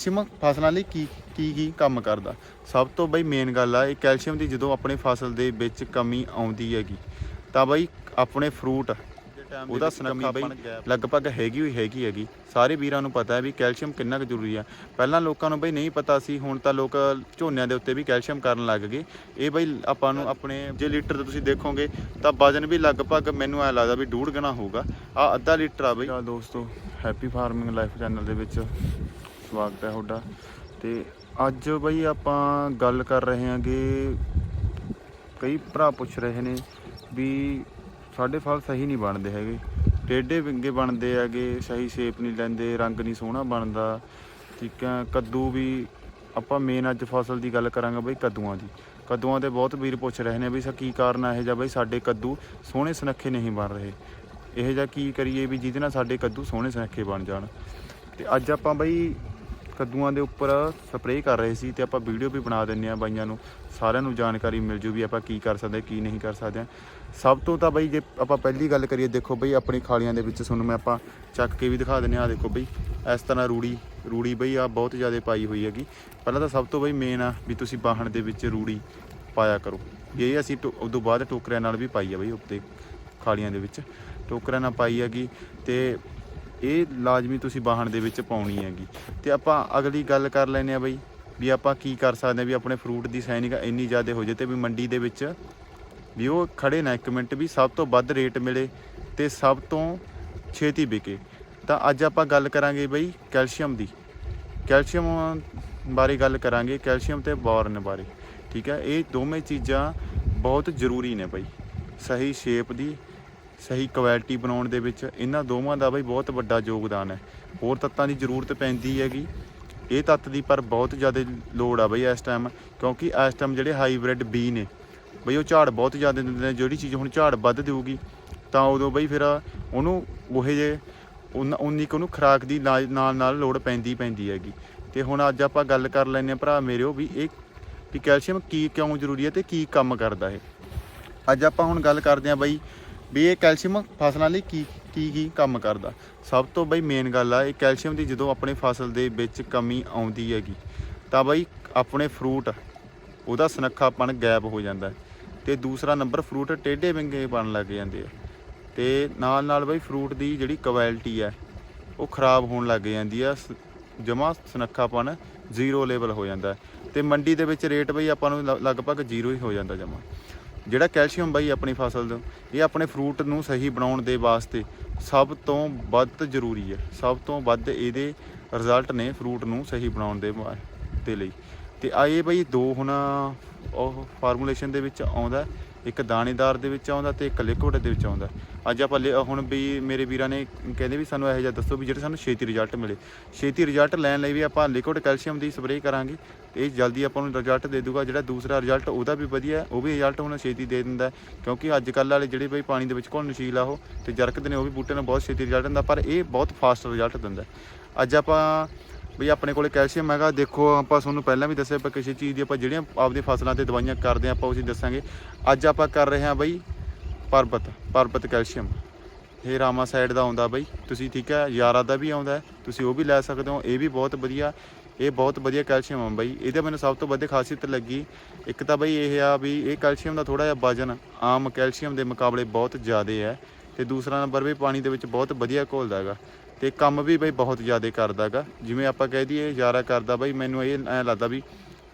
Calcium ਫਸਲਾਂ ਲਈ ਕੀ ਕੀ ਕੀ ਕੰਮ ਕਰਦਾ? ਸਭ ਤੋਂ ਬਈ ਮੇਨ ਗੱਲ ਆ ਇਹ ਕੈਲਸ਼ੀਅਮ ਦੀ ਜਦੋਂ ਆਪਣੇ ਫਸਲ ਦੇ ਵਿੱਚ ਕਮੀ ਆਉਂਦੀ ਹੈਗੀ ਤਾਂ ਬਈ ਆਪਣੇ ਫਰੂਟ ਉਹਦਾ ਸੁਨੱਖਾ ਬਈ ਲਗਭਗ ਹੈਗੀ ਹੋਈ ਹੈਗੀ ਹੈਗੀ। ਸਾਰੇ ਵੀਰਾਂ ਨੂੰ ਪਤਾ ਹੈ ਵੀ ਕੈਲਸ਼ੀਅਮ ਕਿੰਨਾ ਕੁ ਜ਼ਰੂਰੀ ਆ। ਪਹਿਲਾਂ ਲੋਕਾਂ ਨੂੰ ਬਈ ਨਹੀਂ ਪਤਾ ਸੀ ਹੁਣ ਤਾਂ ਲੋਕ ਝੋਨਿਆਂ ਦੇ ਉੱਤੇ ਵੀ ਕੈਲਸ਼ੀਅਮ ਕਰਨ ਲੱਗ ਗਏ। ਇਹ ਬਈ ਆਪਾਂ ਨੂੰ ਆਪਣੇ ਜੇ ਲੀਟਰ ਤੇ ਤੁਸੀਂ ਦੇਖੋਗੇ ਤਾਂ ਵਜਨ ਵੀ ਲਗਭਗ ਮੈਨੂੰ ਐ ਲੱਗਦਾ ਵੀ ਡੂਢ ਗੁਣਾ ਹੋਊਗਾ। ਆ ਅੱਧਾ ਲੀਟਰ ਆ ਬਈ। ਦੋਸਤੋ ਹੈਪੀ ਫਾਰਮਿੰਗ ਲਾਈਫ ਚੈਨਲ ਦੇ ਵਿੱਚ ਸਵਾਗਤ ਹੈ ਤੁਹਾਡਾ। ਤੇ ਅੱਜ ਬਈ ਆਪਾਂ ਗੱਲ ਕਰ ਰਹੇ ਹਾਂਗੇ, ਕਈ ਭਰਾ ਪੁੱਛ ਰਹੇ ਨੇ ਵੀ ਸਾਡੇ ਫਲ ਸਹੀ ਨਹੀਂ ਬਣਦੇ ਹੈਗੇ। ਟੇਢੇ ਵਿੰਗੇ ਬਣਦੇ ਹੈਗੇ, ਸਹੀ ਸ਼ੇਪ ਨਹੀਂ ਲੈਂਦੇ, ਰੰਗ ਨਹੀਂ ਸੋਹਣਾ ਬਣਦਾ। ਠੀਕ ਹੈ, ਕੱਦੂ ਵੀ ਆਪਾਂ ਮੇਨ ਅੱਜ ਫਸਲ ਦੀ ਗੱਲ ਕਰਾਂਗੇ ਬਈ ਕੱਦੂਆਂ ਦੀ। ਕੱਦੂਆਂ ਤੇ ਬਹੁਤ ਵੀਰ ਪੁੱਛ ਰਹੇ ਨੇ ਵੀ ਸਾ ਕੀ ਕਾਰਨ ਹੈ ਇਹ ਜਾਂ ਬਈ ਸਾਡੇ ਕੱਦੂ ਸੋਹਣੇ ਸੁਨੱਖੇ ਨਹੀਂ ਬਣ ਰਹੇ। ਇਹ ਜਾਂ ਕੀ ਕਰੀਏ ਵੀ ਜਿਹਦੇ ਨਾਲ ਸਾਡੇ ਕੱਦੂ ਸੋਹਣੇ ਸੁਨੱਖੇ ਬਣ ਜਾਣ। ਤੇ ਅੱਜ ਆਪਾਂ ਬਈ ਕੱਦੂਆਂ ਦੇ ਉੱਪਰ ਸਪਰੇਅ ਕਰ ਰਹੇ ਸੀ ਤੇ ਆਪਾਂ ਵੀਡੀਓ ਵੀ ਬਣਾ ਦਿੰਨੇ ਆ ਬਾਈਆਂ ਨੂੰ। ਸਾਰਿਆਂ ਨੂੰ ਜਾਣਕਾਰੀ ਮਿਲ ਜੂ ਵੀ ਆਪਾਂ ਕੀ ਕਰ ਸਕਦੇ ਕੀ ਨਹੀਂ ਕਰ ਸਕਦੇ ਸਭ ਤੋਂ ਤਾਂ ਬਈ ਜੇ ਆਪਾਂ ਪਹਿਲੀ ਗੱਲ ਕਰੀਏ, ਦੇਖੋ ਬਈ ਆਪਣੀ ਖਾਲੀਆਂ ਦੇ ਵਿੱਚ ਤੁਹਾਨੂੰ ਮੈਂ ਆਪਾਂ ਚੱਕ ਕੇ ਵੀ ਦਿਖਾ ਦਿੰਨੇ ਆ ਦੇਖੋ ਬਈ, ਇਸ ਤਰ੍ਹਾਂ ਰੂੜੀ ਰੂੜੀ ਬਈ ਆ ਬਹੁਤ ਜ਼ਿਆਦਾ ਪਾਈ ਹੋਈ ਹੈਗੀ। ਪਹਿਲਾਂ ਤਾਂ ਸਭ ਤੋਂ ਬਈ ਮੇਨ ਆ ਵੀ ਤੁਸੀਂ ਬਾਹਣ ਦੇ ਵਿੱਚ ਰੂੜੀ ਪਾਇਆ ਕਰੋ। ਇਹ ਅਸੀਂ ਟੋ- ਉਦੋਂ ਬਾਅਦ ਟੋਕਰਿਆਂ ਨਾਲ ਵੀ ਪਾਈ ਆ ਬਈ ਉੱਤੇ ਖਾਲੀਆਂ ਦੇ ਵਿੱਚ। ਟੋਕਰਿਆਂ ਨਾਲ ਪਾਈ ਹੈਗੀ ਤੇ ਇਹ ਲਾਜ਼ਮੀ ਤੁਸੀਂ ਬਾਹਣ ਦੇ ਵਿੱਚ ਪਾਉਣੀ ਹੈਗੀ। ਤੇ ਆਪਾਂ ਅਗਲੀ ਗੱਲ ਕਰ ਲੈਨੇ ਆ ਬਈ, ਵੀ ਆਪਾਂ ਕੀ ਕਰ ਸਕਦੇ ਆ ਵੀ ਆਪਣੇ ਫਰੂਟ ਦੀ ਸਾਈਨਿੰਗ ਇੰਨੀ ਜ਼ਿਆਦਾ ਹੋ ਜੇ ਤੇ ਵੀ ਮੰਡੀ ਦੇ ਵਿੱਚ ਵੀ ਉਹ ਖੜੇ ਨਾ ਇੱਕ ਮਿੰਟ ਵੀ ਸਭ ਤੋਂ ਵੱਧ ਰੇਟ ਮਿਲੇ ਤੇ ਸਭ ਤੋਂ ਛੇਤੀ ਵਿਕੇ। ਤਾਂ ਅੱਜ ਆਪਾਂ ਗੱਲ ਕਰਾਂਗੇ ਬਈ ਕੈਲਸ਼ੀਅਮ ਦੀ। ਕੈਲਸ਼ੀਅਮ ਬਾਰੇ ਗੱਲ ਕਰਾਂਗੇ, ਕੈਲਸ਼ੀਅਮ ਤੇ ਬੋਰਨ ਬਾਰੇ। ਠੀਕ ਹੈ, ਇਹ ਦੋਵੇਂ ਚੀਜ਼ਾਂ ਬਹੁਤ ਜ਼ਰੂਰੀ ਨੇ ਬਈ। ਸਹੀ ਸ਼ੇਪ ਦੀ ਸਹੀ ਕੁਆਲਿਟੀ ਬਣਾਉਣ ਦੇ ਵਿੱਚ ਇਹਨਾਂ ਦੋਵਾਂ ਦਾ ਬਈ ਬਹੁਤ ਵੱਡਾ ਯੋਗਦਾਨ ਹੈ। ਹੋਰ ਤੱਤਾਂ ਦੀ ਜ਼ਰੂਰਤ ਪੈਂਦੀ ਹੈਗੀ। ਇਹ ਤੱਤ ਦੀ ਪਰ ਬਹੁਤ ਜ਼ਿਆਦਾ ਲੋੜ ਆ ਬਈ ਇਸ ਟਾਈਮ ਕਿਉਂਕਿ ਇਸ ਟਾਈਮ ਜਿਹੜੇ ਹਾਈਬ੍ਰਿਡ ਬੀ ਨੇ, ਬਈ ਉਹ ਝਾੜ ਬਹੁਤ ਜ਼ਿਆਦਾ ਦਿੰਦੇ ਨੇ, ਜਿਹੜੀ ਚੀਜ਼ ਹੁਣ ਝਾੜ ਵੱਧ ਦੇਊਗੀ, ਤਾਂ ਉਦੋਂ ਬਈ ਫਿਰ ਉਹਨੂੰ ਉਹੇ ਜੇ ਉਨ- ਉਨੀ ਕੁ ਉਹਨੂੰ ਖੁਰਾਕ ਦੀ ਨਾਲ ਨਾਲ ਨਾਲ ਲੋੜ ਪੈਂਦੀ ਪੈਂਦੀ ਹੈਗੀ। ਤੇ ਹੁਣ ਅੱਜ ਆਪਾਂ ਗੱਲ ਕਰ ਲੈਂਦੇ ਹਾਂ ਭਰਾ ਮੇਰੇ ਉਹ ਵੀ, ਇਹ ਵੀ ਕੈਲਸ਼ੀਅਮ ਕੀ, ਕਿਉਂ ਜ਼ਰੂਰੀ ਹੈ ਤੇ ਕੀ ਕੰਮ ਕਰਦਾ ਹੈ ਅੱਜ ਆਪਾਂ ਹੁਣ ਗੱਲ ਕਰਦੇ ਹਾਂ ਬਈ ਵੀ ਇਹ ਕੈਲਸ਼ੀਅਮ ਫਸਲਾਂ ਲਈ ਕੀ ਕੀ ਕੀ ਕੰਮ ਕਰਦਾ? ਸਭ ਤੋਂ ਬਈ ਮੇਨ ਗੱਲ ਆ, ਇਹ ਕੈਲਸ਼ੀਅਮ ਦੀ ਜਦੋਂ ਆਪਣੇ ਫਸਲ ਦੇ ਵਿੱਚ ਕਮੀ ਆਉਂਦੀ ਹੈਗੀ, ਤਾਂ ਬਈ ਆਪਣੇ ਫਰੂਟ ਉਹਦਾ ਸੁਨੱਖਾਪਣ ਗਾਇਬ ਹੋ ਜਾਂਦਾ ਹੈ। ਤੇ ਦੂਸਰਾ ਨੰਬਰ ਫਰੂਟ ਟੇਢੇ ਵਿੰਗੇ ਬਣ ਲੱਗ ਜਾਂਦੇ ਆ। ਤੇ ਨਾਲ ਨਾਲ ਬਈ ਫਰੂਟ ਦੀ ਜਿਹੜੀ ਕੁਆਲਿਟੀ ਹੈ, ਉਹ ਖਰਾਬ ਹੋਣ ਲੱਗ ਜਾਂਦੀ ਆ ਜਮਾ ਸੁਨੱਖਾਪਣ ਜ਼ੀਰੋ ਲੈਵਲ ਹੋ ਜਾਂਦਾ ਹੈ। ਤੇ ਮੰਡੀ ਦੇ ਵਿੱਚ ਰੇਟ ਬਈ ਆਪਾਂ ਨੂੰ ਲਗਭਗ ਜ਼ੀਰੋ ਹੀ ਹੋ ਜਾਂਦਾ ਜਮਾ ਜਿਹੜਾ ਕੈਲਸ਼ੀਅਮ ਬਾਈ ਆਪਣੀ ਫਸਲ ਦਾ ਇਹ ਆਪਣੇ ਫਰੂਟ ਨੂੰ ਸਹੀ ਬਣਾਉਣ ਦੇ ਵਾਸਤੇ ਸਭ ਤੋਂ ਵੱਧ ਜ਼ਰੂਰੀ ਹੈ। ਸਭ ਤੋਂ ਵੱਧ ਇਹਦੇ ਰਿਜ਼ਲਟ ਨੇ ਫਰੂਟ ਨੂੰ ਸਹੀ ਬਣਾਉਣ ਦੇ ਵਾ- ਦੇ ਲਈ। ਤੇ ਆ ਇਹ ਬਈ ਦੋ ਹੁਣ ਉਹ ਫਾਰਮੂਲੇਸ਼ਨ ਦੇ ਵਿੱਚ ਆਉਂਦਾ ਇੱਕ ਦਾਣੇਦਾਰ ਦੇ ਵਿੱਚ ਆਉਂਦਾ ਤੇ ਇੱਕ ਲਿਕੁਇਡ ਦੇ ਵਿੱਚ ਆਉਂਦਾ। ਅੱਜ ਆਪਾਂ ਲਿ- ਹੁਣ ਵੀ ਮੇਰੇ ਵੀਰਾਂ ਨੇ ਕਹਿੰਦੇ ਵੀ ਸਾਨੂੰ ਇਹੋ ਜਿਹਾ ਦੱਸੋ ਵੀ ਜਿਹੜੇ ਸਾਨੂੰ ਛੇਤੀ ਰਿਜ਼ਲਟ ਮਿਲੇ। ਛੇਤੀ ਰਿਜ਼ਲਟ ਲੈਣ ਲਈ ਵੀ ਆਪਾਂ ਲਿਕੁਇਡ ਕੈਲਸ਼ੀਅਮ ਦੀ ਸਪਰੇਅ ਕਰਾਂਗੇ ਤੇ ਇਹ ਜਲਦੀ ਆਪਾਂ ਨੂੰ ਰਿਜ਼ਲਟ ਦੇ ਦੂਗਾ, ਜਿਹੜਾ ਦੂਸਰਾ ਰਿਜ਼ਲਟ ਉਹਦਾ ਵੀ ਵਧੀਆ ਉਹ ਵੀ ਰਿਜ਼ਲਟ ਹੁਣ ਛੇਤੀ ਦੇ ਦਿੰਦਾ ਕਿਉਂਕਿ ਅੱਜ ਕੱਲ੍ਹ ਵਾਲੇ ਜਿਹੜੇ ਬਈ ਪਾਣੀ ਦੇ ਵਿੱਚ ਘੁਲ ਨਸ਼ੀਲ ਆ ਉਹ ਤੇ ਜਰਕਦੇ ਨੇ, ਉਹ ਵੀ ਬੂਟੇ ਨੂੰ ਬਹੁਤ ਛੇਤੀ ਰਿਜ਼ਲਟ ਦਿੰਦਾ, ਪਰ ਇਹ ਬਹੁਤ ਫਾਸਟ ਰਿਜ਼ਲਟ ਦਿੰਦਾ ਅੱਜ ਆਪਾਂ ਬਈ ਆਪਣੇ ਕੋਲੇ ਕੈਲਸ਼ੀਅਮ ਹੈਗਾ ਦੇਖੋ, ਆਪਾਂ ਤੁਹਾਨੂੰ ਪਹਿਲਾਂ ਵੀ ਦੱਸਿਆ, ਆਪਾਂ ਕਿਸੇ ਚੀਜ਼ ਦੀ ਆਪਾਂ ਜਿਹੜੀਆਂ ਆਪਦੇ ਫਸਲਾਂ ਤੇ ਦਵਾਈਆਂ ਕਰਦੇ ਹਾਂ, ਆਪਾਂ ਉਹ ਚੀਜ਼ ਦੱਸਾਂਗੇ। ਅੱਜ ਆਪਾਂ ਕਰ ਰਹੇ ਹਾਂ ਬਈ ਪਰਬਤ ਪਰਬਤ ਕੈਲਸ਼ੀਅਮ। ਇਹ ਰਾਮਾ ਸਾਈਡ ਦਾ ਆਉਂਦਾ ਬਈ, ਤੁਸੀਂ ਠੀਕ ਹੈ, ਯਾਰਾ ਦਾ ਵੀ ਆਉਂਦਾ ਤੁਸੀਂ ਉਹ ਵੀ ਲੈ ਸਕਦੇ ਹੋ, ਇਹ ਵੀ ਬਹੁਤ ਵਧੀਆ, ਇਹ ਬਹੁਤ ਵਧੀਆ ਕੈਲਸ਼ੀਅਮ ਆ ਬਈ। ਇਹਦੇ ਮੈਨੂੰ ਸਭ ਤੋਂ ਵੱਧ ਖਾਸੀਅਤ ਲੱਗੀ, ਇੱਕ ਤਾਂ ਬਈ ਇਹ ਆ ਵੀ ਇਹ ਕੈਲਸ਼ੀਅਮ ਦਾ ਥੋੜਾ ਜਿਹਾ ਵਜਨ ਆਮ ਕੈਲਸ਼ੀਅਮ ਦੇ ਮੁਕਾਬਲੇ ਬਹੁਤ ਜ਼ਿਆਦਾ ਹੈ, ਤੇ ਦੂਸਰਾ ਨੰਬਰ ਵੀ ਪਾਣੀ ਦੇ ਵਿੱਚ ਬਹੁਤ ਵਧੀਆ ਘੋਲਦਾ ਹੈਗਾ। ਤੇ ਕੰਮ ਵੀ ਬਈ ਬਹੁਤ ਜ਼ਿਆਦਾ ਕਰਦਾ ਹੈਗਾ ਜਿਵੇਂ ਆਪਾਂ ਕਹਿ ਦਈਏ ਯਾਰਾ ਕਰਦਾ ਬਈ, ਮੈਨੂੰ ਇਹ ਐਂ ਲੱਗਦਾ ਵੀ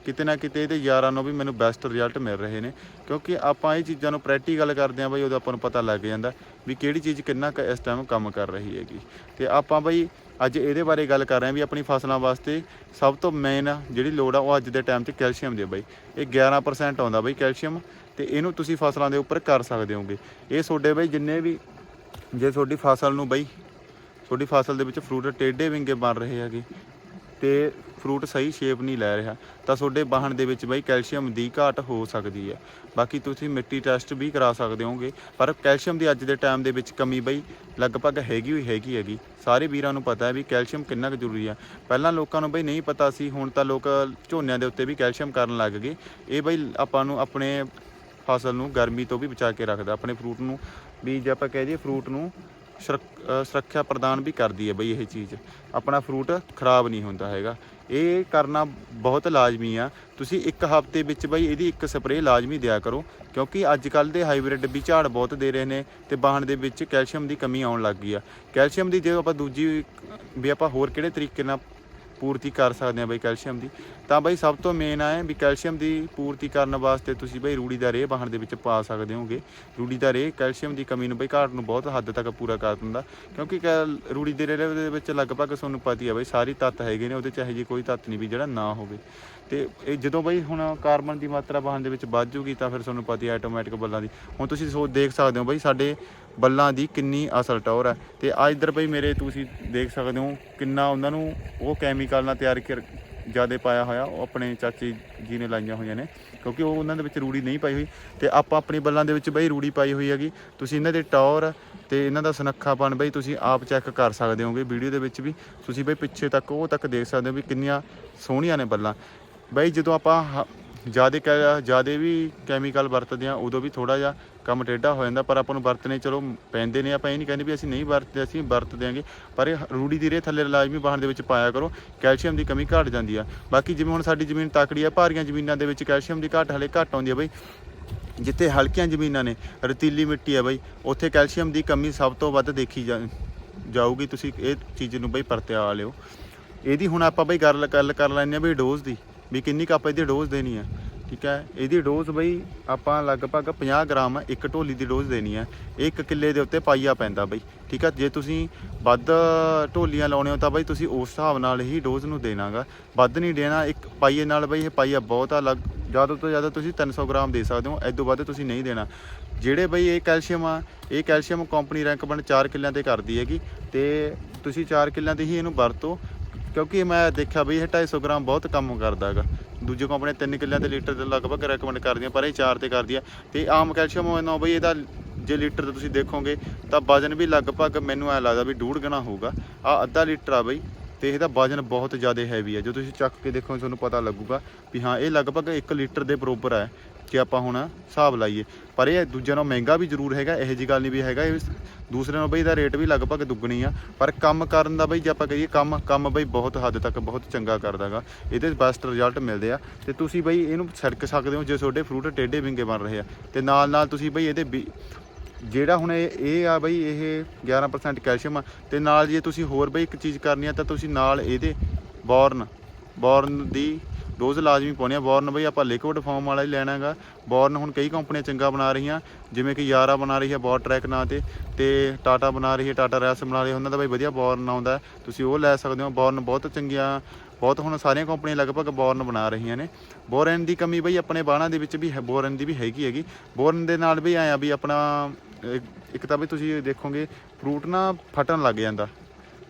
ਕਿਤੇ ਨਾ ਕਿਤੇ ਇਹਦੇ ਯਾਰਾਂ ਨੂੰ ਵੀ ਮੈਨੂੰ ਬੈਸਟ ਰਿਜ਼ਲਟ ਮਿਲ ਰਹੇ ਨੇ। ਕਿਉਂਕਿ ਆਪਾਂ ਇਹ ਚੀਜ਼ਾਂ ਨੂੰ ਪ੍ਰੈਕਟੀਕਲ ਕਰਦੇ ਆਂ ਬਈ, ਉਦੋਂ ਆਪਾਂ ਨੂੰ ਪਤਾ ਲੱਗ ਜਾਂਦਾ ਵੀ ਕਿਹੜੀ ਚੀਜ਼ ਕਿੰਨਾ ਕੁ ਇਸ ਟਾਈਮ ਕੰਮ ਕਰ ਰਹੀ ਹੈਗੀ। ਤੇ ਆਪਾਂ ਬਈ ਅੱਜ ਇਹਦੇ ਬਾਰੇ ਗੱਲ ਕਰ ਰਹੇ ਆਂ ਵੀ ਆਪਣੀ ਫਸਲਾਂ ਵਾਸਤੇ ਸਭ ਤੋਂ ਮੇਨ ਜਿਹੜੀ ਲੋੜ ਆ, ਉਹ ਅੱਜ ਦੇ ਟਾਈਮ 'ਚ ਕੈਲਸ਼ੀਅਮ ਦੀ ਬਈ। ਇਹ 11% ਆਉਂਦਾ ਬਈ ਕੈਲਸ਼ੀਅਮ, ਤੇ ਇਹਨੂੰ ਤੁਸੀਂ ਫਸਲਾਂ ਦੇ ਉੱਪਰ ਕਰ ਸਕਦੇ ਹੋਗੇ। ਇਹ ਤੁਹਾਡੇ ਬਈ ਜਿੰਨੇ ਵੀ, ਜੇ ਤੁਹਾਡੀ ਫਸਲ ਨੂੰ ਬਈ ਤੁਹਾਡੀ ਫਸਲ ਦੇ ਵਿੱਚ ਫਰੂਟ ਟੇਢੇ ਵਿੰਗੇ ਬਣ ਰਹੇ ਹੈਗੇ ਤੇ ਫਰੂਟ ਸਹੀ ਸ਼ੇਪ ਨਹੀਂ ਲੈ ਰਿਹਾ, ਤਾਂ ਤੁਹਾਡੇ ਬਾਹਣ ਦੇ ਵਿੱਚ ਬਈ ਕੈਲਸ਼ੀਅਮ ਦੀ ਘਾਟ ਹੋ ਸਕਦੀ ਹੈ। ਬਾਕੀ ਤੁਸੀਂ ਮਿੱਟੀ ਟੈਸਟ ਵੀ ਕਰਾ ਸਕਦੇ ਹੋਗੇ, ਪਰ ਕੈਲਸ਼ੀਅਮ ਦੀ ਅੱਜ ਦੇ ਟਾਈਮ ਦੇ ਵਿੱਚ ਕਮੀ ਬਈ ਲਗਭਗ ਹੈਗੀ ਹੋਈ ਹੈਗੀ ਹੈਗੀ। ਸਾਰੇ ਵੀਰਾਂ ਨੂੰ ਪਤਾ ਹੈ ਵੀ ਕੈਲਸ਼ੀਅਮ ਕਿੰਨਾ ਕੁ ਜ਼ਰੂਰੀ ਹੈ। ਪਹਿਲਾਂ ਲੋਕਾਂ ਨੂੰ ਬਈ ਨਹੀਂ ਪਤਾ ਸੀ, ਹੁਣ ਤਾਂ ਲੋਕ ਝੋਨਿਆਂ ਦੇ ਉੱਤੇ ਵੀ ਕੈਲਸ਼ੀਅਮ ਕਰਨ ਲੱਗ ਗਏ। ਇਹ ਬਈ ਆਪਾਂ ਨੂੰ ਆਪਣੇ ਫਸਲ ਨੂੰ ਗਰਮੀ ਤੋਂ ਵੀ ਬਚਾ ਕੇ ਰੱਖਦਾ, ਆਪਣੇ ਫਰੂਟ ਨੂੰ ਵੀ ਜੇ ਆਪਾਂ ਕਹਿ ਜੀ ਫਰੂਟ ਨੂੰ ਸੁਰੱਖਿਆ ਪ੍ਰਦਾਨ ਵੀ ਕਰਦੀ ਹੈ ਬਈ ਇਹ ਚੀਜ਼। ਆਪਣਾ ਫਰੂਟ ਖਰਾਬ ਨਹੀਂ ਹੁੰਦਾ ਹੈਗਾ। ਇਹ ਕਰਨਾ ਬਹੁਤ ਲਾਜ਼ਮੀ ਆ। ਤੁਸੀਂ ਇੱਕ ਹਫ਼ਤੇ ਵਿੱਚ ਬਈ ਇਹਦੀ ਇੱਕ ਸਪਰੇਅ ਲਾਜ਼ਮੀ ਦਿਆ ਕਰੋ, ਕਿਉਂਕਿ ਅੱਜ ਕੱਲ ਦੇ ਹਾਈਬ੍ਰਿਡ ਵੀ ਝਾੜ ਬਹੁਤ ਦੇ ਰਹੇ ਨੇ ਤੇ ਬਾਹਣ ਦੇ ਵਿੱਚ ਕੈਲਸ਼ੀਅਮ ਦੀ ਕਮੀ ਆਉਣ ਲੱਗ ਗਈ ਆ। ਕੈਲਸ਼ੀਅਮ ਦੀ ਜੇ ਆਪਾਂ ਦੂਜੀ, ਵੀ ਆਪਾਂ ਹੋਰ ਕਿਹੜੇ ਤਰੀਕੇ ਨਾਲ ਪੂਰਤੀ ਕਰ ਸਕਦੇ ਆ ਬਈ ਕੈਲਸ਼ੀਅਮ ਦੀ। ਤਾਂ ਬਈ ਸਭ ਤੋਂ ਮੇਨ ਆ ਵੀ ਕੈਲਸ਼ੀਅਮ ਦੀ ਪੂਰਤੀ ਕਰਨ ਵਾਸਤੇ ਤੁਸੀਂ ਬਈ ਰੂੜੀ ਦਾ ਰੇਹ ਬਾਹਣ ਦੇ ਵਿੱਚ ਪਾ ਸਕਦੇ ਹੋਗੇ। ਰੂੜੀ ਦਾ ਰੇਹ ਕੈਲਸ਼ੀਅਮ ਦੀ ਕਮੀ ਨੂੰ ਬਈ ਘਾਟ ਨੂੰ ਬਹੁਤ ਹੱਦ ਤੱਕ ਪੂਰਾ ਕਰ ਦਿੰਦਾ। ਕਿਉਂਕਿ ਕੈਲ- ਰੂੜੀ ਦੇ ਰੇਹ ਦੇ ਵਿੱਚ ਲਗਭਗ ਤੁਹਾਨੂੰ ਪਤਾ ਹੀ ਆ ਬਈ ਸਾਰੀ ਤੱਤ ਹੈਗੇ ਨੇ, ਉਹਦੇ ਚ ਇਹੋ ਜਿਹੀ ਕੋਈ ਤੱਤ ਨਹੀਂ ਵੀ ਜਿਹੜਾ ਨਾ ਹੋਵੇ। ਤੇ ਇਹ ਜਦੋਂ ਬਈ ਹੁਣ ਕਾਰਬਨ ਦੀ ਮਾਤਰਾ ਬਾਹਣ ਦੇ ਵਿੱਚ ਵੱਧ ਜੂਗੀ ਤਾਂ ਫਿਰ ਤੁਹਾਨੂੰ ਪਤਾ ਹੀ ਆਟੋਮੈਟਿਕ ਬੱਲਾਂ ਦੀ। ਹੁਣ ਤੁਸੀਂ ਸੋ, ਦੇਖ ਸਕਦੇ ਹੋ ਬਈ ਸਾਡੇ ਬੱਲਾਂ ਦੀ ਕਿੰਨੀ ਅਸਲ ਟੌਰ ਹੈ। ਤੇ ਆ ਇੱਧਰ ਬਈ ਮੇਰੇ ਤੁਸੀਂ ਦੇਖ ਸਕਦੇ ਹੋ ਕਿੰਨਾ ਉਹਨਾਂ ਨੂੰ ਉਹ ਕੈਮੀਕਲ ਨਾਲ ਤਿਆਰ ਕਰ, ਜ਼ਿਆਦਾ ਪਾਇਆ ਹੋਇਆ, ਉਹ ਆਪਣੇ ਚਾਚੀ ਜੀ ਨੇ ਲਾਈਆਂ ਹੋਈਆਂ ਨੇ, ਕਿਉਂਕਿ ਉਹ ਉਹਨਾਂ ਦੇ ਵਿੱਚ ਰੂੜੀ ਨਹੀਂ ਪਾਈ ਹੋਈ। ਤੇ ਆਪਾਂ ਆਪਣੀ ਬੱਲਾਂ ਦੇ ਵਿੱਚ ਬਈ ਰੂੜੀ ਪਾਈ ਹੋਈ ਹੈਗੀ। ਤੁਸੀਂ ਇਹਨਾਂ ਦੇ ਟੌਰ ਤੇ ਇਹਨਾਂ ਦਾ ਸੁਨੱਖਾਪਣ ਬਈ ਤੁਸੀਂ ਆਪ ਚੈੱਕ ਕਰ ਸਕਦੇ ਹੋਗੇ ਵੀਡੀਓ ਦੇ ਵਿੱਚ ਵੀ। ਤੁਸੀਂ ਬਈ ਪਿੱਛੇ ਤੱਕ ਉਹ ਤੱਕ ਦੇਖ ਸਕਦੇ ਹੋ ਵੀ ਕਿੰਨੀਆਂ ਸੋਹਣੀਆਂ ਨੇ ਬੱਲਾਂ। ਬਈ, ਜਦੋਂ ਆਪਾਂ ਜ਼ਿਆਦਾ ਜ਼ਿਆਦਾ ਵੀ ਕੈਮੀਕਲ ਵਰਤਦੇ ਆ, ਉਦੋਂ ਵੀ ਥੋੜਾ ਜਿਹਾ ਕੰਮ ਟੇਢਾ ਹੋ ਜਾਂਦਾ, ਪਰ ਆਪਾਂ ਨੂੰ ਵਰਤਨੇ, ਚਲੋ, ਪੈਂਦੇ ਨੇ, ਆਪਾਂ ਇਹ ਨਹੀਂ ਕਹਿੰਦੇ ਵੀ ਅਸੀਂ ਨਹੀਂ ਵਰਤਦੇ, ਅਸੀਂ ਵਰਤ ਦਿਆਂਗੇ, ਪਰ ਇਹ ਰੂੜੀ ਦੀ ਰੇ ਥੱਲੇ ਲਾਜ਼ਮੀ ਬਾਹਣ ਦੇ ਵਿੱਚ ਪਾਇਆ ਕਰੋ, ਕੈਲਸ਼ੀਅਮ ਦੀ ਕਮੀ ਘਟ ਜਾਂਦੀ ਆ। ਬਾਕੀ ਜਿਵੇਂ ਹੁਣ ਸਾਡੀ ਜ਼ਮੀਨ ਤਾਕੜੀ ਆ, ਭਾਰੀਆਂ ਜ਼ਮੀਨਾਂ ਦੇ ਵਿੱਚ ਕੈਲਸ਼ੀਅਮ ਦੀ ਘਾਟ, ਹਲੇ ਘੱਟ ਆਉਂਦੀ ਆ ਬਈ। ਜਿੱਥੇ ਹਲਕੀਆਂ ਜ਼ਮੀਨਾਂ ਨੇ, ਰਤੀਲੀ ਮਿੱਟੀ ਆ ਬਈ, ਉੱਥੇ ਕੈਲਸ਼ੀਅਮ ਦੀ ਕਮੀ ਸਭ ਤੋਂ ਵੱਧ ਦੇਖੀ ਜਾ- ਜਾਊਗੀ, ਤੁਸੀਂ ਇਹ ਚੀਜ਼ ਨੂੰ ਬਈ ਪਰਤਿਆ ਲਿਓ। ਇਹਦੀ ਹੁਣ ਆਪਾਂ ਬਈ ਗੱਲ ਗੱਲ ਕਰ ਲੈਂਦੇ ਆ ਬਈ ਡੋਜ਼ ਦੀ। ਵੀ ਕਿੰਨੀ ਕੁ ਆਪਾਂ ਇਹਦੀ ਡੋਜ਼ ਦੇਣੀ ਹੈ ਠੀਕ ਹੈ ਇਹਦੀ ਡੋਜ਼ ਬਈ ਆਪਾਂ ਲਗਭਗ 50 ਗ੍ਰਾਮ ਇੱਕ ਢੋਲੀ ਦੀ ਡੋਜ਼ ਦੇਣੀ ਹੈ ਇੱਕ ਕਿੱਲੇ ਦੇ ਉੱਤੇ ਪਾਈਆ ਪੈਂਦਾ ਬਈ, ਠੀਕ ਹੈ ਜੇ ਤੁਸੀਂ ਵੱਧ ਢੋਲੀਆਂ ਲਾਉਣੇ ਹੋ ਤਾਂ ਬਈ ਤੁਸੀਂ ਉਸ ਹਿਸਾਬ ਨਾਲ ਹੀ ਡੋਜ਼ ਨੂੰ ਦੇਣਾਗਾ। ਵੱਧ ਨਹੀਂ ਦੇਣਾ, ਇੱਕ ਪਾਈਏ ਨਾਲ ਬਈ ਇਹ ਪਾਈਆ ਬਹੁਤ ਆ, ਲੱਗ ਜ਼ਿਆਦਾ ਤੋਂ ਜ਼ਿਆਦਾ ਤੁਸੀਂ 300 ਗ੍ਰਾਮ ਦੇ ਸਕਦੇ ਹੋ ਐਦੋਂ ਵੱਧ ਤੁਸੀਂ ਨਹੀਂ ਦੇਣਾ। ਜਿਹੜੇ ਬਈ ਇਹ ਕੈਲਸ਼ੀਅਮ ਆ, ਇਹ ਕੈਲਸ਼ੀਅਮ ਕੰਪਨੀ ਰੈਂਕ ਬਣ 4 ਕਿੱਲਿਆਂ ਤੇ ਕਰਦੀ ਹੈਗੀ, ਤੇ ਤੁਸੀਂ 4 ਕਿੱਲਿਆਂ ਤੇ ਹੀ ਇਹਨੂੰ ਵਰਤੋ। ਕਿਉਂਕਿ ਮੈਂ ਦੇਖਿਆ ਬਈ ਇਹ 250 ਗ੍ਰਾਮ ਬਹੁਤ ਕੰਮ ਕਰਦਾ ਹੈਗਾ। ਦੂਜੀ ਕੰਪਨੀ 3 ਕਿੱਲਿਆਂ ਤੇ ਲੀਟਰ ਦੇ ਲਗਭਗ ਰეკਮੈਂਡ ਕਰਦੀਆਂ, ਪਰ ਇਹ 4 ਤੇ ਕਰਦੀ ਆ ਤੇ ਆਮ ਕੈਲਸ਼ੀਅਮ ਇਹਨਾਂ ਬਈ ਇਹਦਾ ਜੇ ਲੀਟਰ ਤੇ ਤੁਸੀਂ ਦੇਖੋਗੇ ਤਾਂ ਵਜਨ ਵੀ ਲਗਭਗ ਮੈਨੂੰ ਐ ਲੱਗਦਾ ਵੀ ਡੂੜ ਗੁਣਾ ਹੋਊਗਾ। ਆ ਅੱਧਾ ਲੀਟਰ ਆ ਬਈ। ਤੇ ਇਹਦਾ ਵਜਨ ਬਹੁਤ ਜ਼ਿਆਦਾ ਹੈਵੀ ਹੈ ਜੋ ਤੁਸੀਂ ਚੱਕ ਕੇ ਦੇਖੋ, ਤੁਹਾਨੂੰ ਪਤਾ ਲੱਗੂਗਾ ਵੀ ਹਾਂ, ਇਹ ਲਗਭਗ 1 ਲੀਟਰ ਦੇ ਬਰੋਬਰ ਹੈ ਜੇ ਆਪਾਂ ਹੁਣ ਹਿਸਾਬ ਲਾਈਏ। ਪਰ ਇਹ ਦੂਜਿਆਂ ਨਾਲੋਂ ਮਹਿੰਗਾ ਵੀ ਜ਼ਰੂਰ ਹੈਗਾ, ਇਹੋ ਜੀ ਗੱਲ ਨਹੀਂ ਵੀ ਹੈਗਾ। ਇਹ ਦੂਸਰੇ ਨਾਲੋਂ ਬਈ ਇਹਦਾ ਰੇਟ ਵੀ ਲਗਭਗ ਦੁੱਗਣੀ ਆ। ਪਰ ਕੰਮ ਕਰਨ ਦਾ ਬਈ ਜੇ ਆਪਾਂ ਕਹੀਏ, ਕੰਮ ਕੰਮ ਬਈ ਬਹੁਤ ਹੱਦ ਤੱਕ ਬਹੁਤ ਚੰਗਾ ਕਰਦਾਗਾ। ਇਹਦੇ ਬੈਸਟ ਰਿਜ਼ਲਟ ਮਿਲਦੇ ਆ। ਤੇ ਤੁਸੀਂ ਬਈ ਇਹਨੂੰ ਛਿੜਕ ਸਕਦੇ ਹੋ, ਜੇ ਤੁਹਾਡੇ ਫਰੂਟ ਟੇਢੇ ਵਿੰਗੇ ਬਣ ਰਹੇ ਆ। ਤੇ ਨਾਲ ਨਾਲ ਤੁਸੀਂ ਬਈ ਇਹਦੇ ਬੀ- ਜਿਹੜਾ ਹੁਣ ਇਹ ਇਹ ਆ ਬਈ, ਇਹ 11% ਕੈਲਸ਼ੀਅਮ ਆ। ਤੇ ਨਾਲ ਜੇ ਤੁਸੀਂ ਹੋਰ ਬਈ ਇੱਕ ਚੀਜ਼ ਕਰਨੀ ਆ, ਤਾਂ ਤੁਸੀਂ ਨਾਲ ਇਹਦੇ ਬੋਰਨ ਬੋਰਨ ਦੀ ਡੋਜ਼ ਲਾਜ਼ਮੀ ਪਾਉਣੀ ਆ। ਬੋਰਨ ਬਈ ਆਪਾਂ ਲਿਕਵਿਡ ਫਾਰਮ ਵਾਲਾ ਹੀ ਲੈਣਾਗਾ ਬੋਰਨ ਹੁਣ ਕਈ ਕੰਪਨੀਆਂ ਚੰਗਾ ਬਣਾ ਰਹੀਆਂ, ਜਿਵੇਂ ਕਿ ਯਾਰਾ ਬਣਾ ਰਹੀ ਹੈ ਬੋਰ ਟਰੈਕ ਨਾਂ ਤੇ ਤੇ ਟਾਟਾ ਬਣਾ ਰਹੀ ਹੈ ਟਾਟਾ ਰੈਸ ਬਣਾ ਰਹੀ ਹੈ ਉਹਨਾਂ ਦਾ ਬਈ ਵਧੀਆ ਬੋਰਨ ਆਉਂਦਾ ਤੁਸੀਂ ਉਹ ਲੈ ਸਕਦੇ ਹੋ। ਬੋਰਨ ਬਹੁਤ ਚੰਗੀਆਂ, ਬਹੁਤ ਹੁਣ ਸਾਰੀਆਂ ਕੰਪਨੀਆਂ ਲਗਭਗ ਬੋਰਨ ਬਣਾ ਰਹੀਆਂ ਨੇ। ਬੋਰਨ ਦੀ ਕਮੀ ਬਈ ਆਪਣੇ ਬਾਣਾ ਦੇ ਵਿੱਚ ਵੀ ਹੈ, ਬੋਰਨ ਦੀ ਵੀ ਹੈਗੀ ਹੈਗੀ। ਬੋਰਨ ਦੇ ਨਾਲ ਵੀ ਆਇਆ ਵੀ ਆਪਣਾ ਇੱਕ- ਇੱਕ ਤਾਂ ਵੀ ਤੁਸੀਂ ਦੇਖੋਗੇ ਫਰੂਟ ਨਾ ਫਟਣ ਲੱਗ ਜਾਂਦਾ।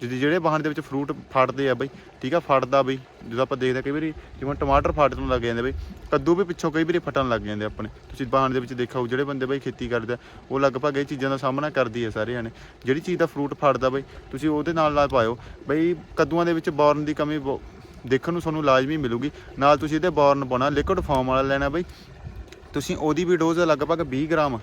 ਜਿਹਦੇ ਜਿਹੜੇ ਬਾਹਣ ਦੇ ਵਿੱਚ ਫਰੂਟ ਫਟਦੇ ਆ ਬਈ, ਠੀਕ ਆ ਫਟਦਾ ਬਈ। ਜਦੋਂ ਆਪਾਂ ਦੇਖਦੇ ਆ ਕਈ ਵਾਰੀ ਜਿਵੇਂ ਟਮਾਟਰ ਫਟਣ ਲੱਗ ਜਾਂਦੇ ਬਈ, ਕੱਦੂ ਵੀ ਪਿੱਛੋਂ ਕਈ ਵਾਰੀ ਫਟਣ ਲੱਗ ਜਾਂਦੇ ਆਪਣੇ। ਤੁਸੀਂ ਬਾਹਣ ਦੇ ਵਿੱਚ ਦੇਖੋ ਜਿਹੜੇ ਬੰਦੇ ਬਈ ਖੇਤੀ ਕਰਦੇ ਆ, ਉਹ ਲਗਭਗ ਇਹ ਚੀਜ਼ਾਂ ਦਾ ਸਾਹਮਣਾ ਕਰਦੀ ਹੈ ਸਾਰਿਆਂ ਨੇ ਜਿਹੜੀ ਚੀਜ਼ ਦਾ ਫਰੂਟ ਫਟਦਾ ਬਈ, ਤੁਸੀਂ ਉਹਦੇ ਨਾਲ ਨਾਲ ਪਾਇਓ। ਬਈ ਕੱਦੂਆਂ ਦੇ ਵਿੱਚ ਬੋਰਨ ਦੀ ਕਮੀ ਬਹੁ- ਦੇਖਣ ਨੂੰ ਤੁਹਾਨੂੰ ਲਾਜ਼ਮੀ ਮਿਲੂਗੀ। ਨਾਲ ਤੁਸੀਂ ਇਹਦੇ ਬੋਰਨ ਪਾਉਣਾ ਲਿਕੁਇਡ ਫਾਰਮ ਵਾਲਾ ਲੈਣਾ ਬਈ। ਤੁਸੀਂ ਉਹਦੀ ਵੀ ਡੋਜ਼ ਲਗਭਗ 20 ਗ੍ਰਾਮ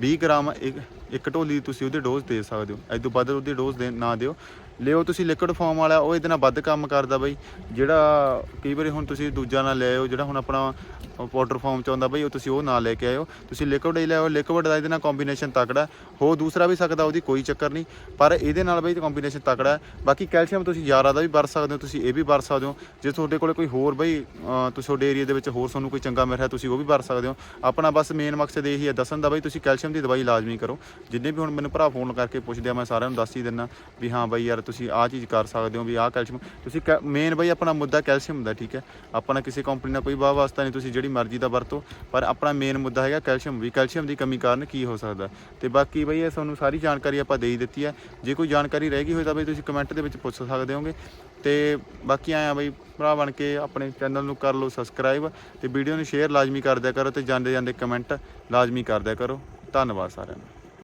20 ਗ੍ਰਾਮ ਇੱਕ ਇੱਕ ਢੋਲੀ ਤੁਸੀਂ ਉਹਦੀ ਡੋਜ਼ ਦੇ ਸਕਦੇ ਹੋ। ਇਸ ਤੋਂ ਵੱਧ ਉਹਦੀ ਡੋਜ਼ ਦੇ ਨਾ ਦਿਓ। ਲਿਓ ਤੁਸੀਂ ਲਿਕਵਿਡ ਫਾਰਮ ਵਾਲਾ, ਉਹ ਇਹਦੇ ਨਾਲ ਵੱਧ ਕੰਮ ਕਰਦਾ ਬਈ। ਜਿਹੜਾ ਕਈ ਵਾਰੀ ਹੁਣ ਤੁਸੀਂ ਦੂਜਾ ਨਾਲ ਲੈ ਆਓ ਜਿਹੜਾ ਹੁਣ ਆਪਣਾ ਪਾਊਡਰ ਫਾਰਮ ਚ ਆਉਂਦਾ ਬਈ, ਉਹ ਤੁਸੀਂ ਉਹ ਨਾ ਲੈ ਕੇ ਆਇਓ। ਤੁਸੀਂ ਲਿਕਵਿਡ ਹੀ ਲੈ ਆਓ ਲਿਕਵਿਡ ਦਾ ਇਹਦੇ ਨਾਲ ਕੰਬੀਨੇਸ਼ਨ ਤਕੜਾ ਹੈ। ਹੋ ਦੂਸਰਾ ਵੀ ਸਕਦਾ, ਉਹਦੀ ਕੋਈ ਚੱਕਰ ਨਹੀਂ। ਪਰ ਇਹਦੇ ਨਾਲ ਬਈ ਕੰਬੀਨੇਸ਼ਨ ਤਕੜਾ ਬਾਕੀ ਕੈਲਸ਼ੀਅਮ ਤੁਸੀਂ ਯਾਰਾ ਦਾ ਵੀ ਵਰਤ ਸਕਦੇ ਹੋ, ਤੁਸੀਂ ਇਹ ਵੀ ਵਰਤ ਸਕਦੇ ਹੋ। ਜੇ ਤੁਹਾਡੇ ਕੋਲ ਕੋਈ ਹੋਰ ਬਈ ਤੁਸੀਂ ਤੁਹਾਡੇ ਏਰੀਆ ਦੇ ਵਿੱਚ ਹੋਰ ਤੁਹਾਨੂੰ ਕੋਈ ਚੰਗਾ ਮਿਲ ਰਿਹਾ ਤੁਸੀਂ ਉਹ ਵੀ ਵਰਤ ਸਕਦੇ ਹੋ। ਆਪਣਾ ਬਸ ਮੇਨ ਮਕਸਦ ਇਹੀ ਹੈ ਦੱਸਣ ਦਾ ਬਈ, ਤੁਸੀਂ ਕੈਲਸ਼ੀਅਮ ਦੀ ਦਵਾਈ ਲਾਜ਼ਮੀ ਕਰੋ। ਜਿੰਨੇ ਵੀ ਹੁਣ ਮੈਨੂੰ ਭਰਾ ਫੋਨ ਕਰਕੇ ਪੁੱਛਦੇ ਆ, ਮੈਂ ਸਾਰਿਆਂ ਨੂੰ ਦੱਸ ਹੀ ਦਿੰਦਾ ਵੀ ਹਾਂ ਬਈ ਯਾਰ ਤੁਸੀਂ ਆਹ ਚੀਜ਼ ਕਰ ਸਕਦੇ ਹੋ ਵੀ ਆਹ ਕੈਲਸ਼ੀਅਮ, ਤੁਸੀਂ ਮੇਨ ਬਈ ਆਪਣਾ ਮੁੱਦਾ ਕੈਲਸ਼ੀਅਮ ਦਾ, ਠੀਕ ਹੈ? ਆਪਣਾ ਕਿਸੇ ਕੰਪਨੀ ਨਾਲ ਕੋਈ ਵਾਹ ਵਾਸਤਾ ਨਹੀਂ, ਤੁਸੀਂ ਜਿਹੜੀ ਮਰਜ਼ੀ ਦਾ ਵਰਤੋ, ਪਰ ਆਪਣਾ ਮੇਨ ਮੁੱਦਾ ਹੈਗਾ ਕੈਲਸ਼ੀਅਮ ਵੀ, ਕੈਲਸ਼ੀਅਮ ਦੀ ਕਮੀ ਕਾਰਨ ਕੀ ਹੋ ਸਕਦਾ? ਤੇ ਬਾਕੀ ਬਈ ਇਹ ਤੁਹਾਨੂੰ ਸਾਰੀ ਜਾਣਕਾਰੀ ਆਪਾਂ ਦੇ ਹੀ ਦਿੱਤੀ ਹੈ। ਜੇ ਕੋਈ ਜਾਣਕਾਰੀ ਰਹਿ ਗਈ ਹੋਈ ਤਾਂ ਬਈ ਤੁਸੀਂ ਕਮੈਂਟ ਦੇ ਵਿੱਚ ਪੁੱਛ ਸਕਦੇ ਹੋਗੇ। ਤੇ ਬਾਕੀ ਆਇਆ ਬਈ ਭਰਾ ਬਣ ਕੇ ਆਪਣੇ ਚੈਨਲ ਨੂੰ ਕਰ ਲਓ ਸਬਸਕ੍ਰਾਈਬ ਤੇ ਵੀਡੀਓ ਨੂੰ ਸ਼ੇਅਰ ਲਾਜ਼ਮੀ ਕਰ ਦਿਆ ਕਰੋ ਤੇ ਜਾਂਦੇ ਜਾਂਦੇ ਕਮੈਂਟ ਲਾਜ਼ਮੀ ਕਰ ਦਿਆ ਕਰੋ। ਧੰਨਵਾਦ ਸਾਰਿਆਂ ਨੂੰ